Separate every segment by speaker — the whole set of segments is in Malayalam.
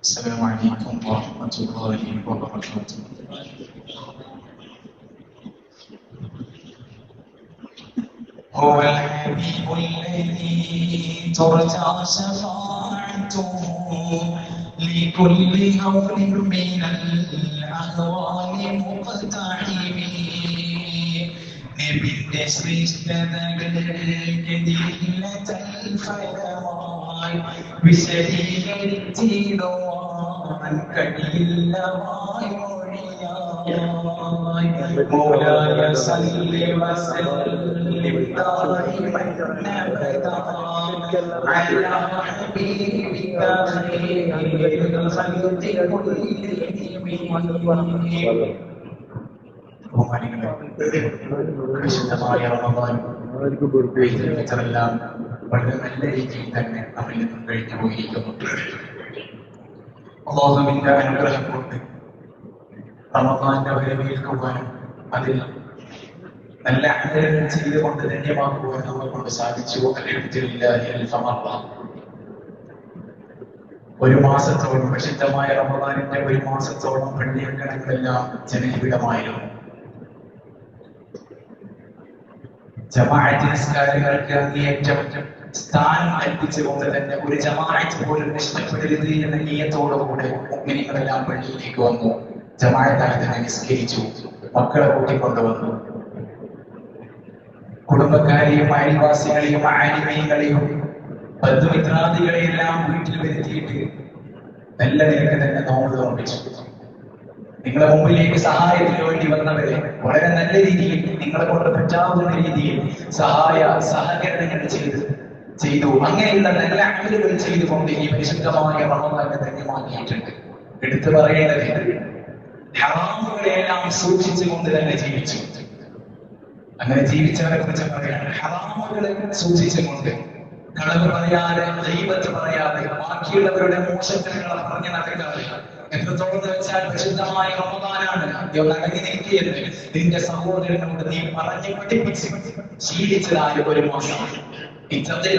Speaker 1: السلام عليكم ورحمة الله وبركاته. هو الحبيب الذي ترتع شفاعته لكل أمر من الأهوال مقتحم بالنسر اشتدى الجديلة الفيضاء ഫലമായി വിശദീകരിച്ചിടുവാൻ കഴിയില്ല വായ്മൊഴിയായി مولاي صل وسلم دائما ابدا على حبيبك خير الخلق كلهم വിശുദ്ധമായ റമദാൻ ഇതെല്ലാം വളരെ നല്ല രീതിയിൽ തന്നെ നമ്മിൽ നിന്നും കഴിഞ്ഞു പോയിരിക്കുന്നു അള്ളാഹുവിന്റെ അനുഗ്രഹം കൊണ്ട് റമദാന്റെ വരവേൽക്കുവാനും അതിൽ നല്ല ആഗ്രഹങ്ങൾ ചെയ്തുകൊണ്ട് ധന്യമാക്കുവാൻ നമ്മളെ കൊണ്ട് സാധിച്ചു ഒരു മാസത്തോളം പ്രസിദ്ധമായ റമദാനിന്റെ ഒരു മാസത്തോളം പള്ളിയങ്കണങ്ങളെല്ലാം ജനനിബിഡമായിരുന്നു. ജമാഅത്ത് നിസ്കാരങ്ങൾക്ക് അങ്ങേയറ്റം സ്ഥാനം അർപ്പിച്ചുകൊണ്ട് തന്നെ ഒരു ജമാഅത്ത് പോലും നഷ്ടപ്പെടരുത് എന്ന നിയത്തോടുകൂടെ മുഗ്നികളെല്ലാം പള്ളിയിലേക്ക് വന്നു. ജമാഅത്തായി തന്നെ നിസ്കരിച്ചു. മക്കളെ കൂട്ടിക്കൊണ്ടുവന്നു. കുടുംബക്കാരെയും അയൽവാസികളെയും ആനിമയങ്ങളെയും ബന്ധുമിത്രാദികളെയെല്ലാം വീട്ടിൽ വരുത്തിയിട്ട് നല്ല നിലയ്ക്ക് തന്നെ നോമ്പ് തോന്നിച്ചു നിങ്ങളെ മുമ്പിലേക്ക് സഹായത്തിന് വേണ്ടി വന്നവരെ വളരെ നല്ല രീതിയിൽ നിങ്ങളെ കൊണ്ട് പറ്റാവുന്ന രീതിയിൽ സഹായ സഹകരണങ്ങൾ ചെയ്ത് ചെയ്തു. അങ്ങനെയുള്ള നല്ല അമലുകൾ ചെയ്തുകൊണ്ട് ഈ പരിശുദ്ധമായ റമദാനെ ധന്യമാക്കിയിട്ടുണ്ട്. എടുത്തു പറയേണ്ടത് ഹറാമുകളെല്ലാം സൂക്ഷിച്ചുകൊണ്ട് തന്നെ ജീവിച്ചു. അങ്ങനെ ജീവിച്ചവരെ കുറിച്ച് പറയാണ്. ഹറാമുകളെ സൂക്ഷിച്ചുകൊണ്ട് കളവ് പറയാതെ ദൈവത്ത് പറയാതെ ബാക്കിയുള്ളവരുടെ മോശത്തരങ്ങളെ പറഞ്ഞു നടക്കാതെ എത്രത്തോളം വെച്ചാൽ പ്രസിദ്ധമായ റമദാനാണ്. അടങ്ങി നിൽക്കിയത് നിന്റെ സഹോദരനോട് നീ പറഞ്ഞു പഠിപ്പിച്ച് ശീലിച്ചതായ ഒരു മോശം ഇത്തരത്തിൽ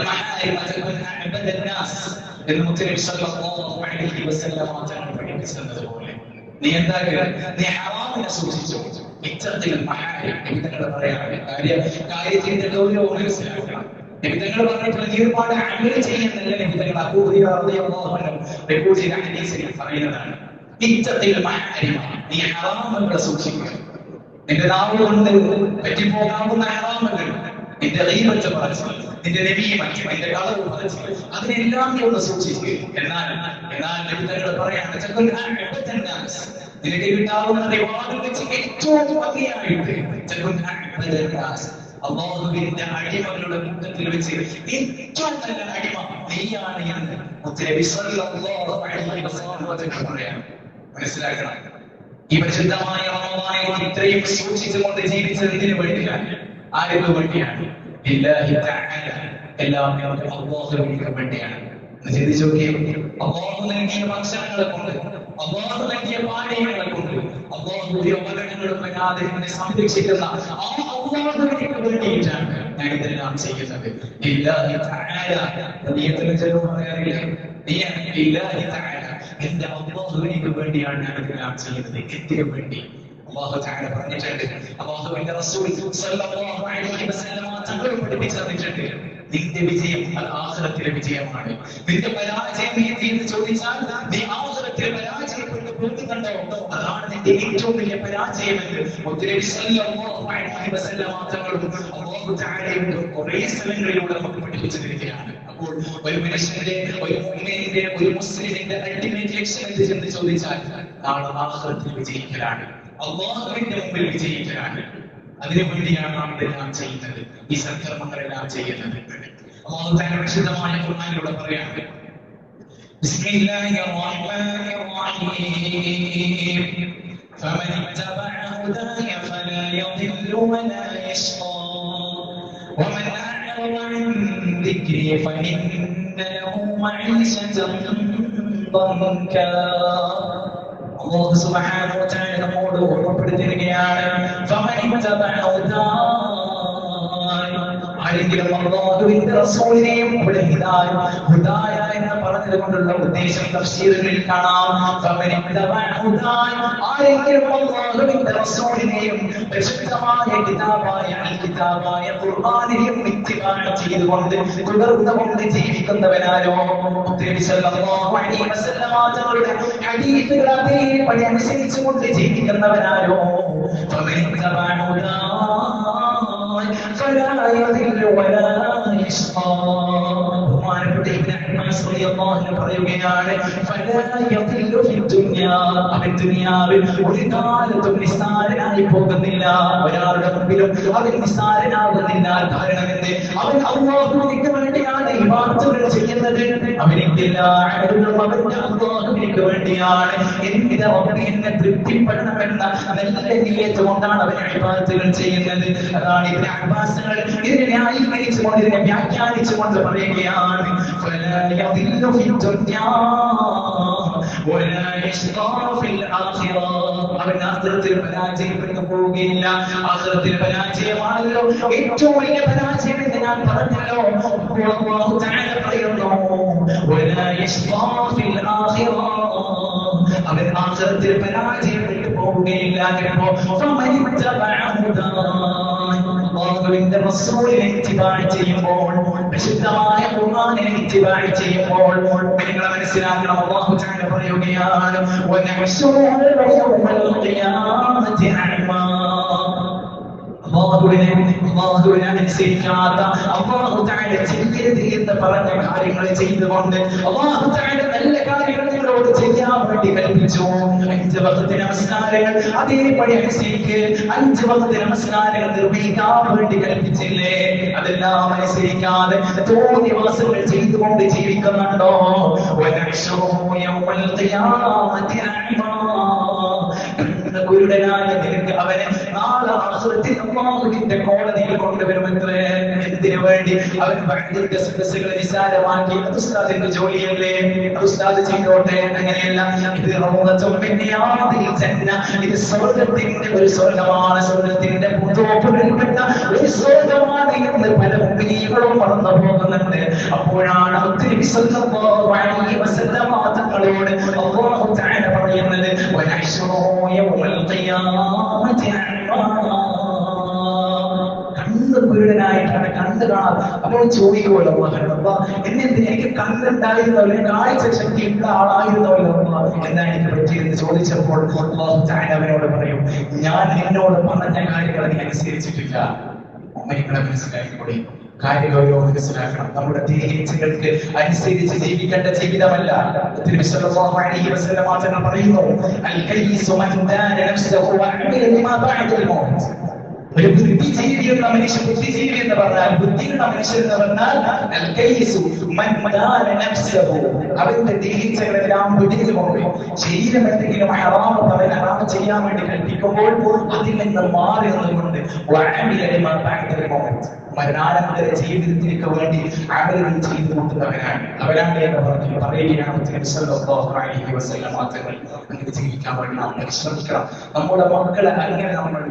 Speaker 1: എന്ന് മുത്തനബി സല്ലല്ലാഹു അലൈഹി വസല്ലം മാത്രം പഠിപ്പിച്ചത് പോലെ നീ എന്താക്കുക നീ ഹറാമിനെ സൂക്ഷിച്ചു ഇത്തരത്തിൽ മഹാരി നിമിതങ്ങൾ പറയാണ് കാര്യം കാര്യത്തിന്റെ ഗൗരവം മനസ്സിലാക്കണം നിമിതങ്ങൾ പറഞ്ഞിട്ടുള്ള നീ ഒരുപാട് അമൽ ചെയ്യുന്നില്ല നിമിതങ്ങൾ അബൂഹുറൈറ ഹദീസിൽ പറയുന്നതാണ് ഇത്തരത്തിൽ മഹാരി നീ ഹറാമുകളെ സൂക്ഷിക്കുക നിന്റെ നാവ് കൊണ്ട് പറ്റിപ്പോകാവുന്ന ഹറാമുകൾ നിന്റെ ദൈവത്തെ മറച്ചു നിന്റെ നബിയുമായി നിന്റെ കളവ് മറച്ചു അതിനെല്ലാം നീ ഒന്ന് സൂക്ഷിച്ചു എന്നാൽ എന്നാൽ നിമിതങ്ങൾ പറയാണ് നിനക്ക് കിട്ടാവുന്ന ഏറ്റവും ഭംഗിയായിട്ട് അള്ളാഹുവിന്റെ അടിമകളുടെ കൂട്ടത്തിൽ വെച്ച് ഏറ്റവും നല്ല അടിമ നീയാണ് എന്ന് മനസ്സിലാക്കണം. ഈ പരിശുദ്ധമായ ഇത്രയും സൂക്ഷിച്ചുകൊണ്ട് ജീവിച്ചതിന് വേണ്ടിയാണ് ആർക്ക് വേണ്ടിയാണ് എല്ലാം അള്ളാഹുവിന് വേണ്ടിയാണ്. ഒന്ന് ചിന്തിച്ചു നോക്കിയേ അള്ളാഹു നൽകിയ ഭക്ഷണങ്ങളെ കൊണ്ട് അള്ളാഹു നൽകിയ പാനീയങ്ങളെ കൊണ്ട് അള്ളാഹുവിന്റെ ഉപകരണങ്ങളും വരാതെ എന്നെ സംരക്ഷിക്കുന്ന ആ അള്ളാഹുവിന് വേണ്ടിയിട്ടാണ് ഞാൻ ഇതെല്ലാം ചെയ്യുന്നത് നീയത്തിന് ചെലവ് പറയാറില്ല? നീയാണ് എന്റെ അള്ളാഹുവിന് വേണ്ടിയാണ് ഞാൻ ഇതെല്ലാം ചെയ്യുന്നത്. എന്തിനു വേണ്ടി? അള്ളാഹു തആല പറഞ്ഞിട്ടുണ്ട്. അള്ളാഹുവിന്റെ റസൂൽ സല്ലല്ലാഹു അലൈഹി വസല്ലം തങ്ങൾ പഠിപ്പിച്ചു തന്നിട്ടുണ്ട് നിന്റെ വിജയം അത് ആഹ്റത്തിലെ വിജയമാണ്. നിന്റെ പരാജയം എന്ത് എന്ന് ചോദിച്ചാൽ നീ ആഹ്റത്തിൽ പരാജയപ്പെട്ട് പോകുന്നുണ്ടോ അതാണ് നിന്റെ ഏറ്റവും വലിയ പരാജയം എന്ന് തആലയുടെ കുറേ സ്ഥലങ്ങളിലൂടെ നമുക്ക് പഠിപ്പിച്ചു തരികയാണ് അപ്പോൾ ഒരു മനുഷ്യന്റെ ഒരു മുഅ്മിനിന്റെ ഒരു മുസ്ലിമിന്റെ അൾട്ടിമേറ്റ് ലക്ഷ്യം എന്ത് ചെന്ന് ചോദിച്ചാൽ നാളെ ആഹ്ലത്തിൽ വിജയിക്കലാണ്. അള്ളാഹുവിന്റെ മുമ്പിൽ വിജയിക്കലാണ് അതിനു വേണ്ടിയാണ് നാം ഇതെല്ലാം ചെയ്യുന്നത് ഈ സൽക്കർമ്മങ്ങളെല്ലാം ചെയ്യുന്നത് അള്ളാഹു താൻ വിശുദ്ധമായ ഖുർആനിലൂടെ പറയാണ് بسم الله الرحمن الرحيم فمن اتبع هداي فلا يضل ولا يشقى ومن أعرض عن ذكري فإن له معيشة ضنكا അള്ളാഹു സുബ്ഹാനഹു വ തആല നമ്മോട് ഓർമ്മപ്പെടുത്തുകയാണ്. ആരെങ്കിലും അള്ളാഹുവിന്റെ റസൂലിനെയും ഇവിടെ ഹിദായ പറഞ്ഞത് കൊണ്ടുള്ള ഉദ്ദേശം തഫ്സീറുകളിൽ കാണാം. ആരെങ്കിലും അല്ലാഹുവിന്റെ റസൂലിനെയും പ്രശസ്തമായ കിതാബായ അൽ കിതാബായ ഖുർആനെയും ഇത്തിബാഅ ചെയ്തുകൊണ്ട് തുടർന്നുകൊണ്ട് ജീവിക്കുന്നവനാരോ? നബി സല്ലല്ലാഹു അലൈഹി വസല്ലമ തങ്ങളുടെ ഹദീസുകൾ അതേപടി അനുസരിച്ചുകൊണ്ട് ജീവിക്കുന്നവനാരോ? ഫമൻ തബഅ ഹുദായ ഫലാ യദില്ലു വലാ യഷ്ഖാ റളിയല്ലാഹു പറയുകയാണ് അവൻ ദുനിയാവിൽ ഒരു കാലത്തും നിസ്സാരനായി പോകുന്നില്ല. ഒരാളുടെ മുമ്പിലും അവൻ നിസ്സാരനാകുന്നില്ല. കാരണം എന്ത്? അവൻ അള്ളാഹുവിന് വേണ്ടിയാണ് ഇബാദത്തുകൾ ചെയ്യുന്നത്. അവനിക്കില്ല അമലുകളും അവന്റെ അള്ളാഹുവിന് വേണ്ടിയാണ് എന്തിന് റബ്ബ് എന്നെ തൃപ്തിപ്പെടണമെന്ന നല്ല നിയത്ത് കൊണ്ടാണ് അവൻ ഇബാദത്തുകൾ ചെയ്യുന്നത്. അതാണ് ഇബ്നു അഭിഭാസങ്ങൾ ഇതിനെ ന്യായീകരിച്ചുകൊണ്ട് ഇതിനെ വ്യാഖ്യാനിച്ചുകൊണ്ട് പറയുകയാണ്. ആഖിറത്തിൽ പരാജയപ്പെട്ടു പോവുകയില്ല ആഖിറത്തിൽ പരാജയമാണല്ലോ ഏറ്റവും വലിയ പരാജയം എന്ന് ഞാൻ പറഞ്ഞല്ലോ അല്ലാഹു തആല പറയുന്നു വലാ യസ്ഫാ ഫിൽ ആഖിറ അവൻ ആഖിറത്തിൽ പരാജയപ്പെട്ടു പോവുകയില്ല എന്നപ്പോ ഫമൻ തബഅ ഹുദാ അള്ളാഹുവിന്റെ റസൂലിനെ ഇത്തിബാഴ് ചെയ്യുമ്പോൾ വിശുദ്ധമായ ഖുർആനിനെ ഇത്തിബാഴ് ചെയ്യുമ്പോൾ നിങ്ങൾ മനസ്സിലാക്കണം. അല്ലാഹു തആല പറയുകയാണ് അള്ളാഹുവിനെ അള്ളാഹുവിനെ അനുസരിക്കാത്ത അള്ളാഹു താഴെ ചെയ്യരുത് എന്ന് പറഞ്ഞ കാര്യങ്ങൾ ചെയ്തുകൊണ്ട് അള്ളാഹു താഴെ നല്ല കാര്യങ്ങൾ നിങ്ങളോട് ചെയ്യാൻ വേണ്ടി കൽപ്പിച്ചു. അതേപടി ജീവിക്കുന്നുണ്ടോ? കുരുടനായ നിനക്ക് അവനെ നാളെ അള്ളാഹുവിന്റെ കോടതിയിൽ കൊണ്ടുവരുമെന്ന് എന്തിനു വേണ്ടി? അവൻ ഭയങ്കര സദസ്സുകളെ നിസാരമാക്കി അത് ഉസ്താദിന്റെ ജോലിയല്ലേ? അത് ഉസ്താദ് ചെയ്തോട്ടെ? അങ്ങനെയല്ല. ഇത്. ഇത് സ്വർഗത്തിന്റെ ഒരു സ്വർഗമാണ്. സ്വർഗത്തിന്റെ പൂന്തോപ്പുകളിൽപ്പെട്ട ഒരു സ്വർഗമാണ് എന്ന് പല മുഗ്നീകളും വളർന്നു പോകുന്നുണ്ട് അപ്പോഴാണ് ഒത്തിരി സല്ലല്ലാഹു അപ്പോൾ ചോദിക്കുമല്ലോ അള്ളാഹ് എന്നെ എന്തിന് എനിക്ക് അല്ലെങ്കിൽ കാഴ്ച ശക്തി ഉള്ള ആളായിരുന്നോ എന്നാ എനിക്ക് പറ്റിയെന്ന് ചോദിച്ചപ്പോൾ അവനോട് പറയും ഞാൻ എന്നോട് പറഞ്ഞ കാര്യങ്ങൾ നീ അനുസരിച്ചിട്ടില്ല. നിങ്ങളെ മനസ്സിലാക്കിക്കൂടി കാര്യഗൗരവം മനസ്സിലാക്കണം. നമ്മുടെ ദേഹേച്ഛകൾക്ക് അനുസരിച്ച് ജീവിക്കേണ്ട ജീവിതമല്ല. പറയുന്നു അൽ ബുദ്ധിജീവി എന്ന ഒരു മനുഷ്യൻ ബുദ്ധിജീവി എന്ന് പറഞ്ഞാൽ ബുദ്ധിയുള്ള മനുഷ്യൻ എന്ന് പറഞ്ഞാൽ അവന്റെ ദേഹിച്ചകളെല്ലാം വെടിഞ്ഞു പോകും ശരീരം എന്തെങ്കിലും ഹറാമ് അവൻ ഹറാമ ചെയ്യാൻ വേണ്ടി കൽപ്പിക്കുമ്പോൾ അതിൽ നിന്ന് മാറി നിന്നുകൊണ്ട് ബഅദൽ മൗത്ത്. മരണാനന്തര ജീവിതത്തിലേക്ക് വേണ്ടി ആഗ്രഹം ചെയ്തു കൂട്ടുന്നവനാണ് അവനാണ് എന്ന് പറഞ്ഞു പറയുകയാണ് മാത്രങ്ങൾ അങ്ങനെ ജീവിക്കാൻ വേണ്ടി നാം പരിശ്രമിക്കണം. നമ്മുടെ മക്കളെ അങ്ങനെ നമ്മൾ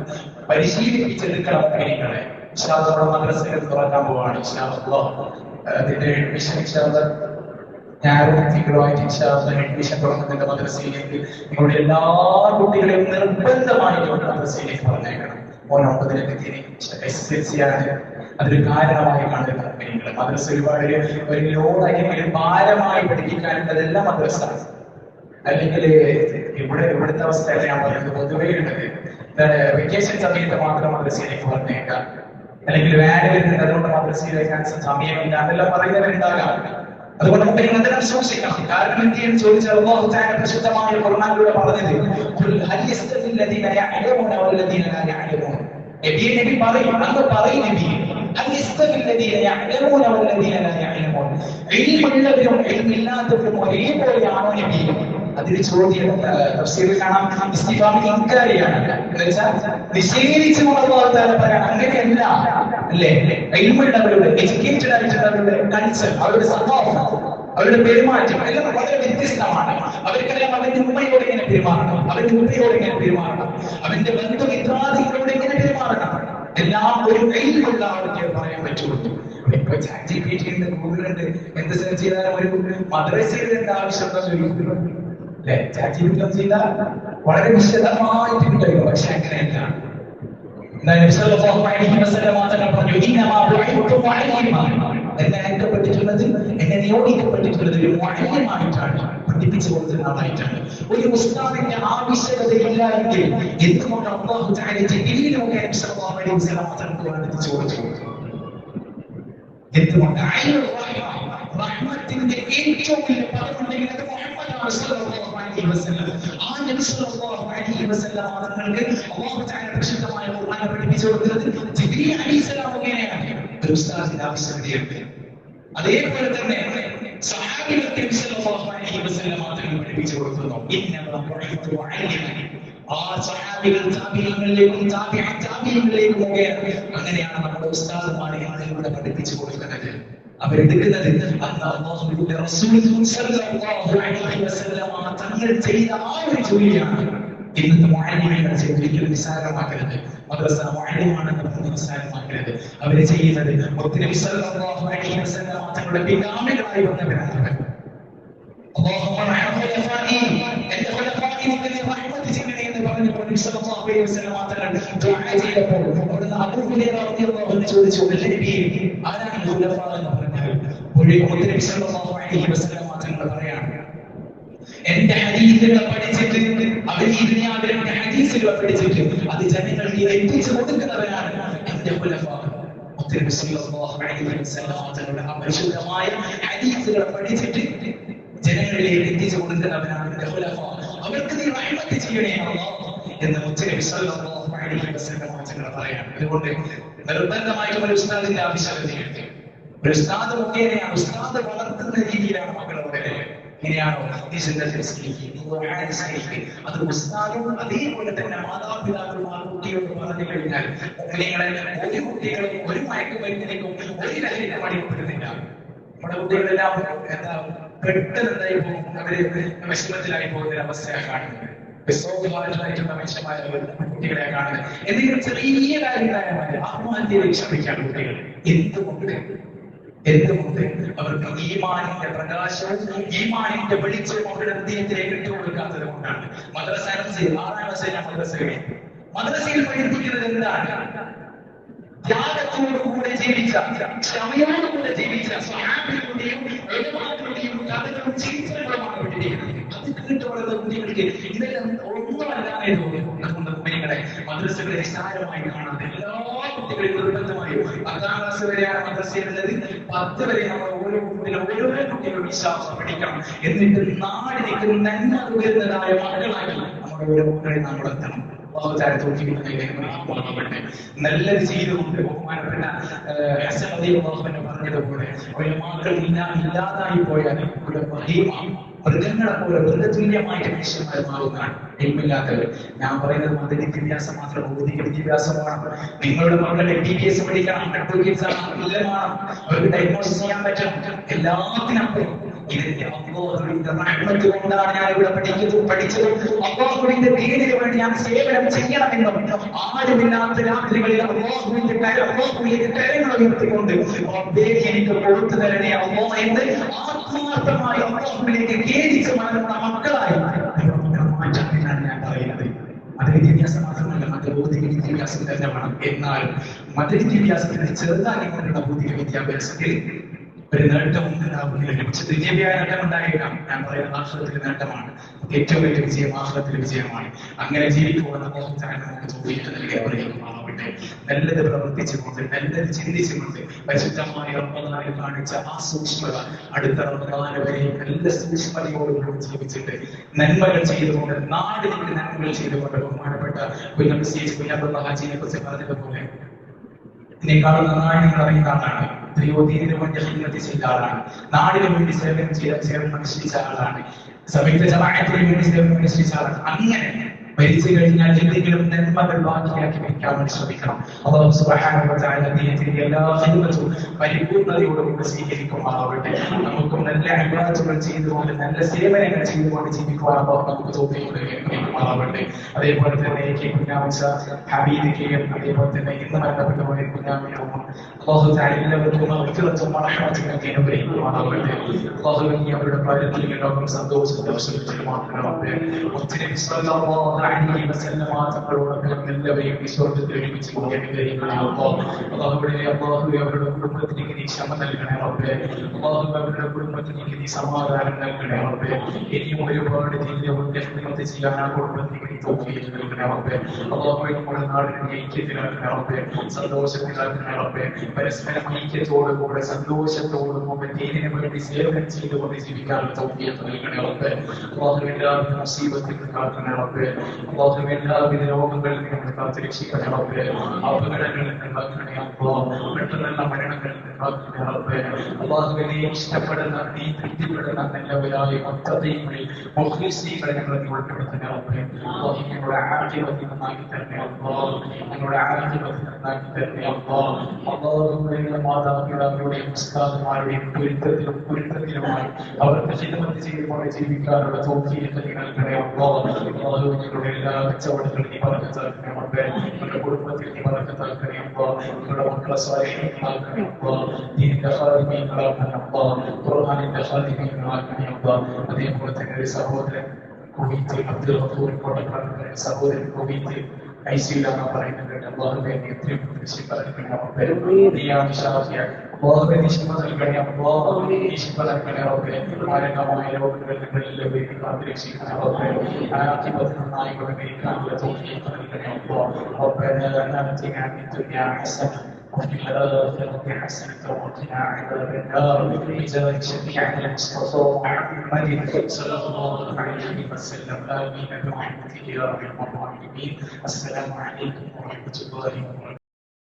Speaker 1: പരിശീലിപ്പിച്ചെടുക്കണം കാര്യങ്ങളെ. നമ്മുടെ മദ്രസയിൽ തുറക്കാൻ പോവാണ്. അതിന്റെ അഡ്മിഷൻ ഞായറും മദ്രസയിലേക്ക്. നിങ്ങളുടെ എല്ലാ കുട്ടികളെയും നിർബന്ധമായിട്ട് മദ്രസയിലേക്ക് പറഞ്ഞേക്കണം ഓരോപ്പതിനെ പറ്റി. എസ്എസ്സിയാണ് അതൊരു കാരണമായി കാണുന്ന മദ്രസ ഒരുപാട് ഒരു ലോഡ് ലോഡായി ഭാരമായി പഠിപ്പിക്കാനും അതെല്ലാം മദ്രസ അല്ലെങ്കിൽ ഇവിടെ ഇവിടുത്തെ അവസ്ഥയല്ല ഞാൻ പറയുന്നത് പൊതുവേ ഉള്ളത്. വെക്കേഷൻ സമയത്ത് മാത്രം മദ്രസയിലേക്ക് പറഞ്ഞേക്കാം അല്ലെങ്കിൽ വേറെ വരുന്നുണ്ട് അതുകൊണ്ട് മദ്രസയിലേക്ക് സമയമില്ല. എന്നെല്ലാം പറയുന്നവരുണ്ടാകാം. അതുകൊണ്ട് നമുക്ക് ഇങ്ങനെ സൂക്ഷിക്കണം കാരണം എന്ത് ചോദിച്ചാൽ പ്രസിദ്ധമായ ഖുർആനിലൂടെ പറഞ്ഞത് ഖുൽ ഹൽ നബിയെ നബി പറയും അങ്ങ് പറയും നബി. നബി? കാണാം. ഇൻകാരിയാണ്. അങ്ങനെയല്ല. അല്ലേ? എഡ്യൂക്കേറ്റഡ് ആയിട്ടുള്ളവരുടെ കൾച്ചർ അവരുടെ സ്വഭാവം. അവരുടെ പെരുമാറ്റം എല്ലാം വളരെ വ്യത്യസ്തമാണ്. അവർക്കെല്ലാം അവന്റെ ഉമ്മയോട് എങ്ങനെ പെരുമാറണം? അവന്റെ ഉമ്മയോട് എങ്ങനെ പെരുമാറണം? അവന്റെ ബന്ധുമിത്രാദികളോട് എങ്ങനെ പെരുമാറണം? എല്ലാം ഒരു കയ്യിലുള്ള ആൾക്ക് പറയാൻ പറ്റുള്ളൂ. ഒരു വളരെ വിശദമായിട്ട് പക്ഷെ അങ്ങനെയല്ല. ഇന്നമാ ബുഇത്തു മുഅല്ലിമാ എന്നെ അയക്കപ്പെട്ടിട്ടുള്ളത് എന്നെ നിയോഗിക്കപ്പെട്ടിട്ടുള്ളത് ഒരു മുഅല്ലിമായിട്ടാണ് പഠിപ്പിച്ചു കൊടുക്കുന്ന ആളായിട്ടാണ് ഒരു ഉസ്താദിന്റെ ആവശ്യകതയില്ല എങ്കിൽ എന്തുകൊണ്ട് അള്ളാഹു തആല ജിബ്രീലിനോട് നബി സല്ലല്ലാഹു അലൈഹി വസല്ലം മാത്രം പഠിപ്പിച്ചു കൊടുത്തു എന്തുകൊണ്ട് അയ്യോ റഹ്മത്തിന്റെ ഏറ്റവും വലിയ പദമുണ്ടെങ്കിൽ അത് മുഹമ്മദാണ് സല്ലല്ലാഹു അലൈഹി വസല്ലം ആ നബി സല്ലല്ലാഹു അലൈഹി വസല്ലം തങ്ങൾക്ക് അല്ലാഹു തആല പരിശുദ്ധമായ ഖുർആൻ പഠിപ്പിച്ചു കൊടുത്തത് ജിബ്രീൽ അലൈഹിസ്സലാം മുഖേനയാണ് ഒരു ഉസ്താദിന്റെ ആവശ്യകതയുണ്ട് അതേപോലെ തന്നെ തങ്ങൾ പഠിപ്പിച്ചു കൊടുക്കുന്നു ആ സഹാബികൾ താബിഈങ്ങളിലേക്കും താബിഅ താബിഈങ്ങളിലേക്കും മുഖേന അങ്ങനെയാണ് നമ്മുടെ ഉസ്താദുമാരെ ആളുകളെ പഠിപ്പിച്ചു കൊടുക്കുന്നത്. അവരെടുക്കുന്നത് തങ്ങൾ ചെയ്ത ആ ഒരു ജോലിയാണ്. ഇന്നത്തെ മുഅല്ലിമുകൾ ചെയ്ത് നിസ്സാരമാക്കരുത്. മദ്രസ മുഹരിമാണെന്ന് പറഞ്ഞ് നിസ്സാരമാക്കരുത്. അവർ ചെയ്യുന്നത് ഒത്തിരി തങ്ങളുടെ പിതാമികളായി വന്നവരാണ്. അവർ ചോദിച്ചു ആരാണ് എന്ന് പറഞ്ഞാൽ? ഒത്തിരി വിശാലമായ വസനമാറ്റങ്ങൾ പറയാണ് എന്റെ ഹദീസുകൾ പഠിച്ചിട്ട് അവർ ദുനിയാവിൽ എന്റെ ഹദീസുകൾ പഠിച്ചിട്ട് അത് ജനങ്ങൾക്ക് എത്തിച്ചു കൊടുക്കുന്നവരാണ് എന്റെ ആ പരിശുദ്ധമായ ഹദീസുകൾ പഠിച്ചിട്ട് ജനങ്ങളിലേക്ക് എത്തിച്ചു കൊടുക്കുന്നവരാണ് എന്റെ ഖുലഫ അവർക്ക് നീ റഹ്മത്ത് ചെയ്യണേ അല്ലാഹ് എന്ന് മുത്തനബി സല്ലല്ലാഹു അലൈഹി വസല്ലം തങ്ങൾ പറയാണ്. അതുകൊണ്ട് നിർബന്ധമായിട്ടും ഒരു ഉസ്താദിന്റെ ആവശ്യകതയുണ്ട്. ഒരു ഉസ്താദ് മുഖേനയാണ് ഉസ്താദ് വളർത്തുന്ന രീതിയിലാണ് മക്കളെ ഖുർആൻ നിസ്കരിക്കുക. അത് ഉസ്താദും അതേപോലെ തന്നെ മാതാപിതാക്കളും ആ കുട്ടിയോട് പറഞ്ഞു കഴിഞ്ഞാൽ നിങ്ങളെ ഒരു കുട്ടികളും ഒരു മയക്കുമരുന്നിലേക്കും ഒരു ലഹരിക്കും അടിമപ്പെടുന്നില്ല നമ്മുടെ കുട്ടികളെല്ലാം എന്താ പെട്ടെന്ന് എന്തായി പോകും? അവർ വിഷമത്തിലായി പോകുന്ന ഒരു അവസ്ഥയാണ് കാണുന്നത്. കുട്ടികളെ കാണുന്നത്. എന്തെങ്കിലും ചെറിയ കാര്യങ്ങളായ മതി ആത്മഹത്യയിലേക്ക് ശ്രമിക്കാണ് കുട്ടികൾ. എന്തുകൊണ്ട്? എന്തുകൊണ്ട് അവർക്ക് ഈമാനിന്റെ പ്രകാശവും ഈമാനിന്റെ വെളിച്ചവും അവരുടെ ഹൃദയത്തിലേക്ക് ഇട്ടു കൊടുക്കാത്തത് കൊണ്ടാണ്. മദ്രസ ആറാം മദ്രസകളെ മദ്രസയിൽ പഠിപ്പിക്കുന്നത് എന്താണ്? ത്യാഗത്തോടുകൂടെ ജീവിച്ച ക്ഷമയോടുകൂടെ ജീവിച്ച സ്വഹാബികളുടെയും ഉലമാക്കളുടെയും കഥകളും ചരിത്രങ്ങളുമാണ് ഇതെല്ലാം ഒന്നുമല്ലാതെ തോന്നുന്നു കുട്ടികളെ മദ്രസകളെ നിസ്സാരമായി കാണാതെ എല്ലാ കുട്ടികളെയും പത്ത് വരെ നമ്മൾ ഓരോ കുട്ടികളും ഓരോരോ കുട്ടികളും വിശ്വാസം പഠിക്കണം എന്നിട്ട് നാടിലേക്ക് നന്മ വരുന്നതായ മക്കളാക്കി നമ്മുടെ ഓരോ മക്കളെ നമ്മൾ എത്തണം. നല്ലൊരു ജീവിതമുണ്ട്. ബഹുമാനപ്പെട്ട ഹസൻ റളിയല്ലാഹു പറഞ്ഞതുപോലെ ഉലമാക്കൾ ഇല്ലാ ഇല്ലാതായി പോയാൽ ഇവിടെ മഹിമ മൃഗങ്ങളെ പോലെ മൃഗതുല്യമായിട്ട് മനുഷ്യന്മാർ മാറുന്നതാണ്. ഇല്ലാത്തവർ ഞാൻ പറയുന്നത് മത വിദ്യാഭ്യാസം മാത്രം ഭൗതിക വിദ്യാഭ്യാസമാണ്. നിങ്ങളുടെ മക്കളെ ബി ബി എസ് പഠിക്കണം. ഇല്ലമാണ് അവർക്ക് ഡയഗ്നോസിസ് ചെയ്യാൻ പറ്റണം എല്ലാത്തിനപ്പുറം കൊണ്ടാണ് ഞാൻ ഇവിടെ പഠിക്കുന്നതും പഠിച്ചതും അള്ളാഹുവിന്റെ പേരിന് വേണ്ടി ഞാൻ സേവനം ചെയ്യണമെന്നും ആരുമില്ലാത്ത രാത്രികളിൽ അള്ളാഹുവിന്റെ കര അള്ളാഹുവിന്റെ കരങ്ങൾ ഉയർത്തിക്കൊണ്ട് എനിക്ക് കൊടുത്തു തരണേ അമ്മോ എന്ന് ആത്മാർത്ഥമായി അള്ളാഹുവിലേക്ക് ഖേദിച്ച് വളരുന്ന മക്കളായി. ഞാൻ മാത്രമല്ല വിദ്യാഭ്യാസം തന്നെ വേണം. എന്നാൽ ചെറുതാക്കി കൊണ്ടുള്ള ഭൗതിക വിദ്യാഭ്യാസത്തിൽ ഒരു നേട്ടവും പക്ഷെ തുല്യമായ നേട്ടം ഉണ്ടായേക്കാം ഞാൻ പറയുന്ന ആഹ്ലത്തിൽ നേട്ടമാണ്. ഏറ്റവും വലിയ വിജയം ആശ്രയത്തിലെ വിജയമാണ്. അങ്ങനെ ജീവിക്കുവാൻ നൽകിയവരെയാവട്ടെ നല്ലത് പ്രവർത്തിച്ചുകൊണ്ട് നല്ലത് ചിന്തിച്ചുകൊണ്ട് പരിശുദ്ധമായ റമദാനിൽ കാണിച്ച ആ സൂക്ഷ്മത അടുത്ത റമദാന വരെ നല്ല സൂക്ഷ്മതയോടുകൂടി ജീവിച്ചിട്ട് നന്മകൾ ചെയ്തുകൊണ്ട് നാടിലേക്ക് നന്മകൾ ചെയ്തുകൊണ്ട് ബഹുമാനപ്പെട്ട കുഞ്ഞം സി കുഞ്ഞാബുള്ള കുറിച്ച് പറഞ്ഞതുപോലെ നന്നായി നിങ്ങൾ അറിയുന്ന ആളാണ്. ത്രിയോദീനു വേണ്ടി ഹിന്മതി ചെയ്ത ആളാണ്. നാടിന് വേണ്ടി സേവനം ചെയ്ത സേവനം അനുഷ്ഠിച്ച ആളാണ്. സംയുക്ത ജമാഅത്തിന് വേണ്ടി സേവനം അനുഷ്ഠിച്ച ആളാണ്. അങ്ങനെ മരിച്ചു കഴിഞ്ഞാൽ എന്തെങ്കിലും നന്മകൾ ബാക്കിയാക്കി വെക്കാൻ വേണ്ടി ശ്രമിക്കണം അള്ളാഹു സുബ്ഹാനഹു വ തആല ദീനത്തിന്റെ എല്ലാ ഹിദ്മത്തും പരിപൂർണതയോടുകൂടി സ്വീകരിക്കുമാറാവട്ടെ നമുക്കും നല്ല അഭിപ്രായങ്ങൾ ചെയ്തുകൊണ്ട് നല്ല സേവനങ്ങൾ ചെയ്തുകൊണ്ട് ജീവിക്കുവാൻ അള്ളാഹു നമുക്ക് തോന്നിക്കുമാറാവട്ടെ അതേപോലെ തന്നെ കെ കുഞ്ഞാമിച്ച ഹബീദിക്കയും അതേപോലെ തന്നെ ഇന്ന് മരണപ്പെട്ടു പോയ കുഞ്ഞാമിനും അള്ളാഹു തആല എല്ലാവർക്കും മഗ്ഫിറത്തും മർഹമത്തും നൽകി അനുഗ്രഹിക്കുമാറാവട്ടെ അള്ളാഹു നീ അവരുടെ പ്രാരബ്ധത്തിൽ ലോകം സന്തോഷത്തെ ആശീർവദിക്കുമാറാവട്ടെ ഒത്തിരി സ്വല്ലല്ലാഹു അലൈഹി വസല്ലമ തങ്ങളോടൊപ്പം എല്ലാവരെയും സ്വർഗത്തിൽ ഒരുമിച്ച് കൂടി അനുഗ്രഹിക്കണേ അല്ലാഹ് അള്ളാഹുവിടെ അള്ളാഹു അവരുടെ കുടുംബത്തിലേക്ക് നീ ക്ഷമ നൽകണേ റബ്ബേ അള്ളാഹു അവരുടെ കുടുംബത്തിലേക്ക് നീ സമാധാനം നൽകണേ റബ്ബേ ഇനിയും ഒരുപാട് ജീവിതം ചെയ്യാൻ ആ കുടുംബത്തിലേക്ക് നീ തൗഫീഖ് നൽകണേ റബ്ബേ അള്ളാഹു നമ്മുടെ നാടിനെ ഐക്യത്തിലാക്കണേ റബ്ബേ സന്തോഷത്തിലാക്കണേ റബ്ബേ പരസ്പരം ഐക്യത്തോടുകൂടെ സന്തോഷത്തോടുകൂടെ ദീനിന് വേണ്ടി സേവനം ചെയ്തുകൊണ്ട് ജീവിക്കാനുള്ള തൗഫീഖ് നൽകണേ റബ്ബേ. അള്ളാഹു എല്ലാവിധ മുസീബത്തിൽ നിന്ന് കാക്കണേ റബ്ബേ അള്ളാഹു എല്ലാവിധ രോഗങ്ങളിൽ നിന്ന് നമ്മളെ കാത്തുരക്ഷിക്കണേ റബ്ബേ. അപകടങ്ങളിൽ നിന്ന് കാക്കണേ അള്ളാഹ്. പെട്ടെന്നുള്ള മരണങ്ങളിൽ നിന്ന് കാക്കണേ റബ്ബേ അള്ളാഹുവിനെ ഇഷ്ടപ്പെടുന്ന നീ തൃപ്തിപ്പെടുന്ന നല്ലവരായ മുത്തദീങ്ങളിൽ മുഖ്ലിസീകളെ ഞങ്ങളെ നീ ഉൾപ്പെടുത്തണേ റബ്ബേ. അള്ളാഹു ഞങ്ങളുടെ ആദ്യമതി നന്നാക്കി തരണേ അള്ളാഹ് ഞങ്ങളുടെ ആദ്യമതി നന്നാക്കി പൊരുത്തത്തിലുമായി അവർക്ക് ഹിദ്മത്ത് ചെയ്തുകൊണ്ട് ജീവിക്കാനുള്ള തോഫീഖ് നീ നൽകണേ അള്ളാഹ് അള്ളാഹു ഞങ്ങളുടെ എല്ലാ കച്ചവടങ്ങളും നീ ബർക്കത്താക്കണേ റബ്ബേ. ഞങ്ങളുടെ കുടുംബത്തിൽ നീ സ്വാധീനങ്ങളാക്കണേ دീനിന്റെ അസാധിക്കുകയും ഒരാൾക്കാണ് അബ്ബാ ഖുർആാനിന്റെ അസാധിക്കുകയും ഒരാൾക്കാണ് അബ്ബാ അതേപോലെ തന്നെ ഒരു സഹോദരൻ കുവൈത്തിൽ അബ്ദുൽ ഹഫൂർ കോട്ടക്കാട് സഹോദരൻ കുവൈത്തിൽ ഐസിയില്ല എന്ന് പറയുന്നത് കേട്ട് അള്ളാഹുബെ നീ എത്രയും പ്രതീക്ഷ നൽകണേ റബ്ബെ നീയാണ് ഷാഫിയാണ് അള്ളാഹുബെ നീ ശിമ നൽകണേ അള്ളാഹുബെ നീ ശിമ നൽകണേ റബ്ബെ മാരകമായ രോഗങ്ങളിൽ അന്തരീക്ഷിക്കുന്ന റബ്ബെ ആക്കിപത് നന്നായി കൊണ്ടിരിക്കാനുള്ള തോന്നിയൊക്കെ നൽകണേ അള്ളാഹ് റബ്ബെ അല്ലാതെ ഞാൻ ഇതുവരെ وفي الآخرة حسنة وقنا عذاب النار بجاه شفيعنا المصطفى محمد صلى الله عليه وسلم آمين برحمتك يا أرحم السلام عليكم ورحمة الله وبركاته